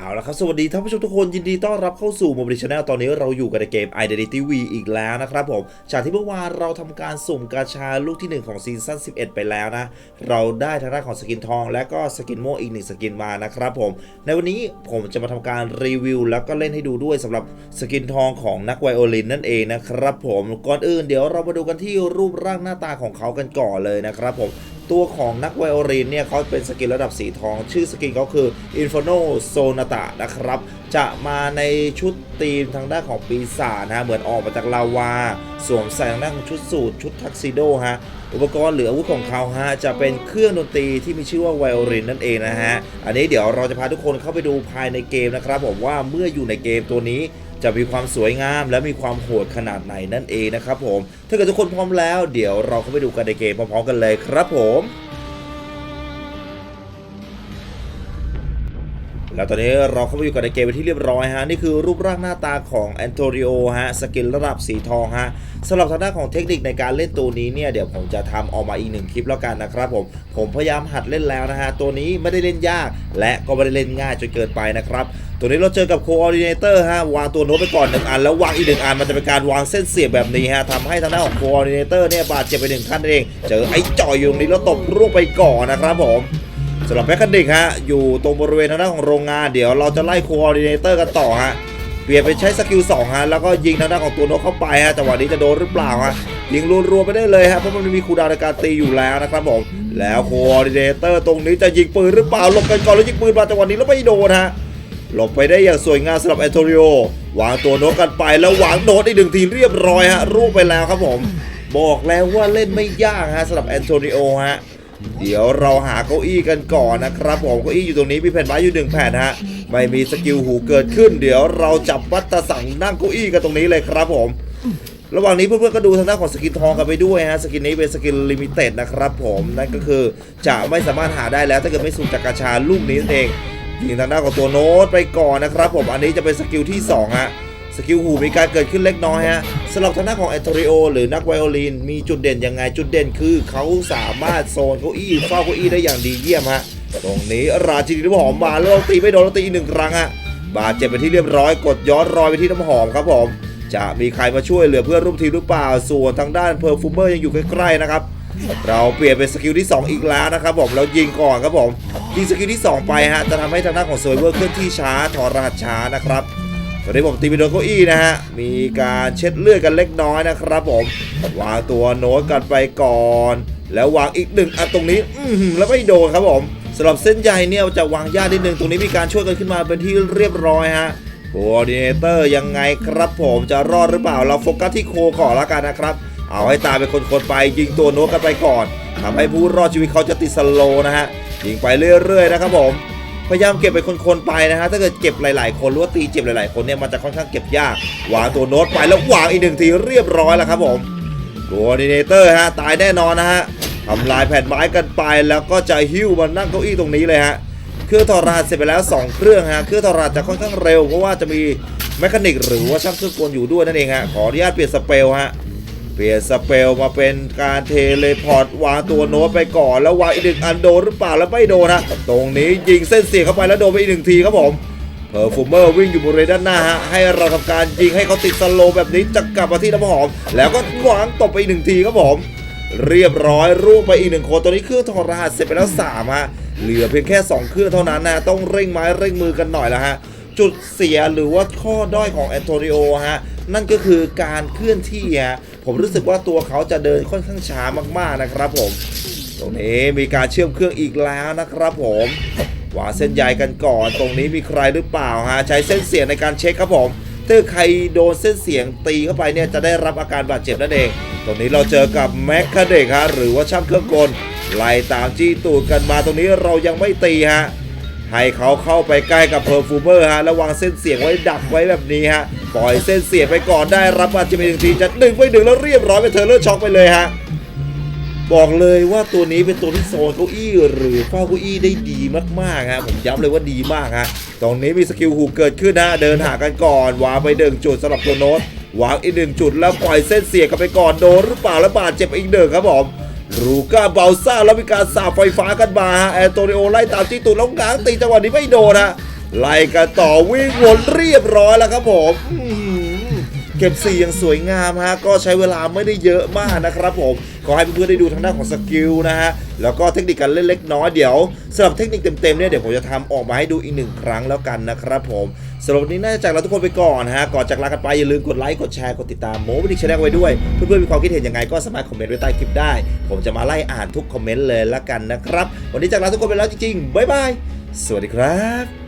เอาละครับ สวัสดีท่านผู้ชมทุกคนยินดีต้อนรับเข้าสู่ Mobile Channel ตอนนี้เราอยู่กันในเกม Identity V อีกแล้วนะครับผม จากที่เมื่อวานเราทำการสุ่มกาชาลูกที่ 1 ของซีซั่น11 ไปแล้วนะ เราได้ทางด้านของสกินทอง และก็สกินม่วงอีกหนึ่งสกินมานะครับผม ในวันนี้ผมจะมาทำการรีวิว แล้วก็เล่นให้ดูด้วยสำหรับสกินทองของนักไวโอลินนั่นเองนะครับผมก่อนอื่นเดี๋ยวเรามาดูกันที่รูปร่างหน้าตาของเขากันก่อนเลยนะครับผม ตัวของนักไวโอลินเนี่ยเขาเป็นสกินระดับสีทอง ชื่อสกินเขาคือ Inferno Sonata นะครับ จะมาในชุดธีมทางด้านของปีศาจนะฮะเหมือนออกมาจากลาวา สวมใส่ทางด้านของชุดสูทชุดทักซิโดฮะอุปกรณ์หรืออาวุธของเขาฮะจะเป็นเครื่องดนตรีที่มีชื่อว่าไวโอลินนั่นเองนะฮะ อันนี้เดี๋ยวเราจะพาทุกคนเข้าไปดูภายในเกมนะครับผมว่าเมื่ออยู่ในเกมตัวนี้ จะมีความสวยงามและมีความโหดขนาดไหนนั่นเองนะครับผม ถ้าเกิดทุกคนพร้อมแล้ว เดี๋ยวเราเข้าไปดูกันในเกมพร้อมๆกันเลยครับผม แล้วตอนนี้เราเข้าไปอยู่กับในเกมเป็นที่เรียบร้อยฮะนี่คือรูปร่างหน้าตาของแอนโตริโอฮะสกินระดับสีทองฮะสำหรับทางด้านของเทคนิคในการเล่นตัวนี้เนี่ยเดี๋ยวผมจะทำออกมาอีกหนึ่งคลิปแล้วกันนะครับผมผมพยายามหัดเล่นแล้วนะฮะตัวนี้ไม่ได้เล่นยาก และก็ไม่ได้เล่นง่ายจนเกินไปนะครับตัวนี้เราเจอกับโคออ r d เนเตอร์ฮะวางตัวโน้ตไปก่อนหนึ่งอันแล้ววางอีกหนึ่งอันมันจะเป็นการวางเส้นเสียบแบบนี้ฮะทำให้ทางด้านของโคออ r d เนเตอร์เนี่ยบาดเจ็บไปหนึ่งขั้นเอง เจอไอ้จ่อยอยู่ตรงนี้แล้วตบร่วงไปก่อนนะครับผม สำหรับแมคคานิกฮะอยู่ตรงบริเวณทางด้านของโรงงานเดี๋ยวเราจะไล่คออ r d เนเตอร์กันต่อฮะเปลี่ยนเป็นใช้สกิล2ฮะแล้วก็ยิงทางด้านของตัวนกเข้าไปฮะจังหวะนี้จะโดนหรือเปล่าฮะยิงรัวๆไปได้เลยฮะเพราะมันมีคูดาวในการตีอยู่แล้วนะครับผมแล้วคออ r d เนเตอร์ตรงนี้จะยิงปืนหรือเปล่าหลบกันก่อนแล้วยิงปืนมาจังหวะนี้แล้วไม่โดนฮะหลบไปได้อย่างสวยงามสำหรับแอนโทริโอวางตัวนกกันไปแล้ววางโดนอีกหนึ่งทีเรียบร้อยฮะรูปไปแล้วครับผม บอกแล้วว่าเล่นไม่ยากฮะสำหรับแอนโทริโอฮะ เดี๋ยวเราหาเก้าอี้กันก่อนนะครับผมเก้าอี้อยู่ตรงนี้มีแผ่นไม้อยู่หนึ่งแผ่นฮะไม่มีสกิลหูเกิดขึ้น เดี๋ยวเราจับวัตสังนั่งเก้าอี้กันตรงนี้เลยครับผมระหว่างนี้เพื่อนๆก็ดูทางด้านของสกินทองกันไปด้วยฮะสกินนี้เป็นสกินลิมิเต็ดนะครับผมนั่นก็คือจะไม่สามารถหาได้แล้วถ้าเกิดไม่สุ่มจากกาชาลูกนี้เองยิงทางด้านของตัวโน้ตไปก่อนนะครับผมอันนี้จะเป็นสกิลที่สองฮะ สกิลหูมีการเกิดขึ้นเล็กน้อยฮะสำหรับทางด้านของแอนโทริโอหรือนักไวโอลินมีจุดเด่นยังไงจุดเด่นคือเขาสามารถโซนเก้าอี้เฝ้าเก้าอี้ได้อย่างดีเยี่ยมฮะตรงนี้ราชินีน้ำหอมมาแล้วตีไม่โดนแล้วตีอีกหนึ่งครั้งฮะบาดเจ็บไปที่เรียบร้อยกดย้อนรอยไปที่น้ำหอมครับผม จะมีใครมาช่วยเหลือเพื่อนร่วมทีมหรือเปล่า ส่วนทางด้านเพอร์ฟูเมอร์ยังอยู่ใกล้ๆนะครับ เราเปลี่ยนเป็นสกิลที่ 2 อีกแล้วนะครับผมเรายิงก่อนครับผมยิงสกิลที่ 2 ไปฮะจะทำให้ทางด้านของเซอร์เวอร์เคลื่อนที่ช้าถอดรหัสช้านะครับ ตอนนี้ผมตีไปโดนเก้าอี้นะฮะ มีการเช็ดเลือดกันเล็กน้อยนะครับผม วางตัวโน้ตกันไปก่อน แล้ววางอีกหนึ่งอันตรงนี้ อือหือแล้วไม่โดนครับผมสำหรับเส้นใยเนี่ยจะวางยากนิดนึงตรงนี้มีการช่วยกันขึ้นมาเป็นที่เรียบร้อยฮะโคออ r d เนเตอร์ยังไงครับผมจะรอดหรือเปล่าเราโฟกัสที่โคก่อนละกันนะครับ เอาให้ตายเป็นคนๆไป ยิงตัวโน้ตกันไปก่อนทำให้ผู้รอดชีวิตเขาจะติดสโลนะฮะยิงไปเรื่อยๆนะครับผม พยายามเก็บเป็นคนๆไปนะฮะถ้าเกิดเก็บหลายๆ คนหรือว่าตีเจ็บหลายๆ คนเนี่ยมันจะค่อนข้างเก็บยากวางตัวโน้ตไปแล้ววางอีกหนึ่งทีเรียบร้อยแล้วครับผมโคออ r d เนเตอร์ฮะตายแน่นอนนะฮะทำลายแผ่นไม้กันไปแล้วก็จะหิ้วมานั่งเก้าอี้ตรงนี้เลยฮะเครื่องถอรหัสเสร็จไปแล้ว 2 เครื่องฮะเครื่องถอรหัสจะค่อนข้างเร็วเพราะว่าจะมีแมคานิกหรือว่าช่างเครื่องกลอยู่ด้วยนั่นเองฮะขออนุญาตเปลี่ยนสเปลฮะ เปลี่ยนสเปลมาเป็นการเทเลพอร์ตวางตัวโน้ตไปก่อนแล้ววางอีกหนึ่งอันโดนหรือเปล่าแล้วไม่โดนฮะตรงนี้ยิงเส้นเสียเข้าไปแล้วโดนไปอีกหนึ่งทีครับผมเพอร์ฟูเมอร์วิ่งอยู่บริเวณด้านหน้าฮะให้เราทำการยิงให้เขาติดสโลแบบนี้จะกลับมาที่น้ำหอม แล้วก็วางตบไปอีกหนึ่งทีครับผมเรียบร้อยรูปไปอีกหนึ่งคนตัวนี้เครื่องถอรหัสเสร็จไปแล้ว3ฮะเหลือเพียงแค่ 2 เครื่องเท่านั้นนะต้องเร่งไม้เร่งมือกันหน่อยแล้วฮะจุดเสียหรือว่าข้อด้อยของแอนโทริโอฮะ นั่นก็คือการเคลื่อนที่ฮะผมรู้สึกว่าตัวเขาจะเดินค่อนข้างช้ามากๆนะครับผม ตรงนี้มีการเชื่อมเครื่องอีกแล้วนะครับผมวางเส้นใยกันก่อน ตรงนี้มีใครหรือเปล่าฮะใช้เส้นเสียงในการเช็คครับผมถ้าใครโดนเส้นเสียงตีเข้าไปเนี่ยจะได้รับอาการบาดเจ็บนั่นเอง ตรงนี้เราเจอกับแมคคาเดกฮะหรือว่าช่างเครื่องกลไล่ตามจี้ตูดกันมาตรงนี้เรายังไม่ตีฮะ ให้เขาเข้าไปใกล้กับเพอร์ฟูเมอร์ฮะแล้ววางเส้นเสียงไว้ดักไว้แบบนี้ฮะปล่อยเส้นเสียงไปก่อนได้รับบาดเจ็บไปหนึ่งทีจะดึงไปดึงแล้วเรียบร้อยไปเธอเลิกช็อกไปเลยฮะบอกเลยว่าตัวนี้เป็นตัวที่โซนเก้าอี้หรือเฝ้าเก้าอี้ได้ดีมากๆฮะผมย้ำเลยว่าดีมากฮะตรงนี้มีสกิลหูเกิดขึ้นฮะเดินหากันก่อนวางไปหนึ่งจุดสำหรับตัวโน้ตวางอีกหนึ่งจุดแล้วปล่อยเส้นเสียงกันไปก่อนโดนหรือเปล่าแล้วบาดเจ็บอีกหนึ่งครับผม รูก้าเบลซ่าแล้วมีการสาบไฟฟ้ากันมาฮะแอนโตนิโอไล่ตามจี้ตูดแล้วง้างตีจังหวะนี้ไม่โดนฮะไล่กันต่อวิ่งวนเรียบร้อยแล้วครับผม เก็บสีอย่างสวยงามฮะก็ใช้เวลาไม่ได้เยอะมากนะครับผมขอให้เพื่อนๆได้ดูทางด้านของสกิลนะฮะแล้วก็เทคนิคการเล่นเล็กน้อยเดี๋ยวสำหรับเทคนิคเต็มๆเนี่ยเดี๋ยวผมจะทำออกมาให้ดูอีกหนึ่งครั้งแล้วกันนะครับผมสำหรับวันนี้น่าจะจากเราทุกคนไปก่อนฮะก่อนจากลากันไปอย่าลืมกดไลค์กดแชร์กดติดตามโมบิดิกชแนลไว้ด้วย เพื่อนๆมีความคิดเห็นยังไงก็สามารถคอมเมนต์ไว้ใต้คลิปได้ ผมจะมาไล่อ่านทุกคอมเมนต์เลยละกันนะครับ วันนี้จากลาทุกคนไปแล้วจริงๆบ๊ายบายสวัสดีครับ